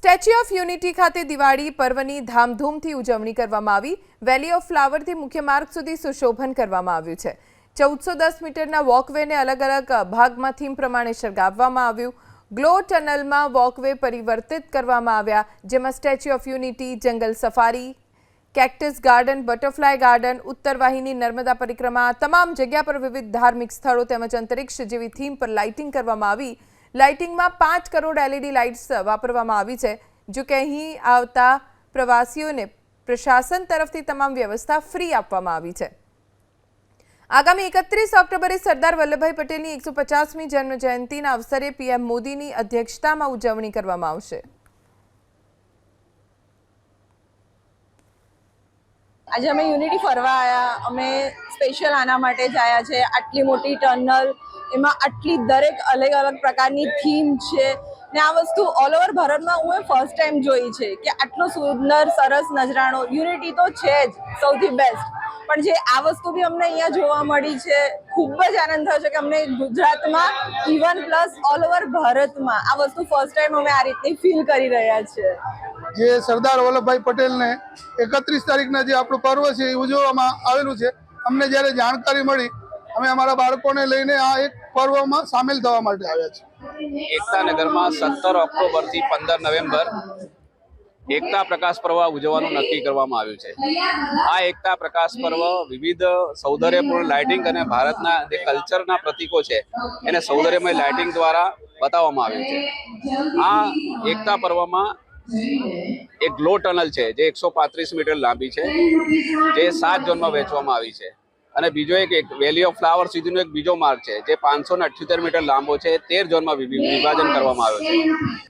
Statue of unity ખાતે દિવાળી પર્વની ધામધૂમથી ઉજવણી કરવામાં આવી. વેલી ઓફ ફ્લાવરથી મુખ્ય માર્ગ સુધી સુશોભન કરવામાં આવ્યું છે. ચૌદસો દસ મીટરના વોકવેને અલગ અલગ ભાગમાં થીમ પ્રમાણે સળગાવવામાં આવ્યું. ગ્લો ટનલમાં વોકવે પરિવર્તિત કરવામાં આવ્યા, જેમાં statue of unity, jungle safari, cactus garden, butterfly garden ઉત્તર વાહિની નર્મદા પરિક્રમા, તમામ જગ્યા પર વિવિધ ધાર્મિક સ્થળો તેમજ અંતરિક્ષ જેવી થીમ પર લાઇટિંગ કરવામાં આવી. લાઇટિંગમાં પાંચ કરોડ એલઈડી લાઇટ્સ વાપરવામાં આવી છે, જો કે અહીં આવતા પ્રવાસીઓને પ્રશાસન તરફથી તમામ વ્યવસ્થા ફ્રી આપવામાં આવી છે. આગામી એકત્રીસ ઓક્ટોબરે સરદાર વલ્લભભાઈ પટેલની એકસો પચાસમી જન્મ જયંતિના અવસરે પીએમ મોદીની અધ્યક્ષતામાં ઉજવણી કરવામાં આવશે. આજે અમે યુનિટી ફરવા આવ્યા અમે સ્પેશિયલ આના માટે જ આવ્યા છે. આટલી મોટી ટનલ, એમાં આટલી દરેક અલગ અલગ પ્રકારની થીમ છે. ને આ વસ્તુ ઓલ ઓવર ભારતમાં હું ફર્સ્ટ ટાઈમ જોઈ છે કે આટલો સુંદર, સરસ નજરાણો યુનિટી તો છે જ, સૌથી બેસ્ટ પણ જે આ વસ્તુ બી અમને અહીંયા જોવા મળી છે, ખૂબ જ આનંદ થયો છે કે અમને ગુજરાતમાં ઇવન પ્લસ ઓલ ઓવર ભારતમાં આ વસ્તુ ફર્સ્ટ ટાઈમ અમે આ રીતની ફીલ કરી રહ્યા છે. જે સરદાર વલ્લભભાઈ પટેલને એકત્રીસ તારીખના જે આપણું પર્વ છે એ ઉજવવામાં આવેલું છે અમને જ્યારે જાણકારી મળી, અમે અમારા બાળકોને લઈને આ એક પર્વમાં સામેલ થવા માટે આવ્યા છીએ. એકતા નગરમાં સત્તર ઓક્ટોબરથી પંદર નવેમ્બર એકતા પ્રકાશ પર્વ ઉજવવાનું નક્કી કરવામાં આવ્યું છે. આ એકતા પ્રકાશ પર્વ વિવિધ સૌંદર્યપૂર્ણ લાઇટિંગ અને ભારતના જે કલ્ચરના પ્રતીકો છે, એને સૌંદર્યમય લાઇટિંગ દ્વારા બતાવવામાં આવ્યું છે. આ એકતા પર્વમાં એક ગ્લો ટનલ છે, જે એકસો પાંત્રીસ મીટર લાંબી છે, જે સાત ઝોનમાં વહેંચવામાં આવી છે. અને બીજો એક વેલી ઓફ ફ્લાવર સુધીનો એક બીજો માર્ગ છે, જે પાંચસો ને અઠ્યોતેર મીટર લાંબો છે, તેર ઝોનમાં વિભાજન કરવામાં આવ્યો છે.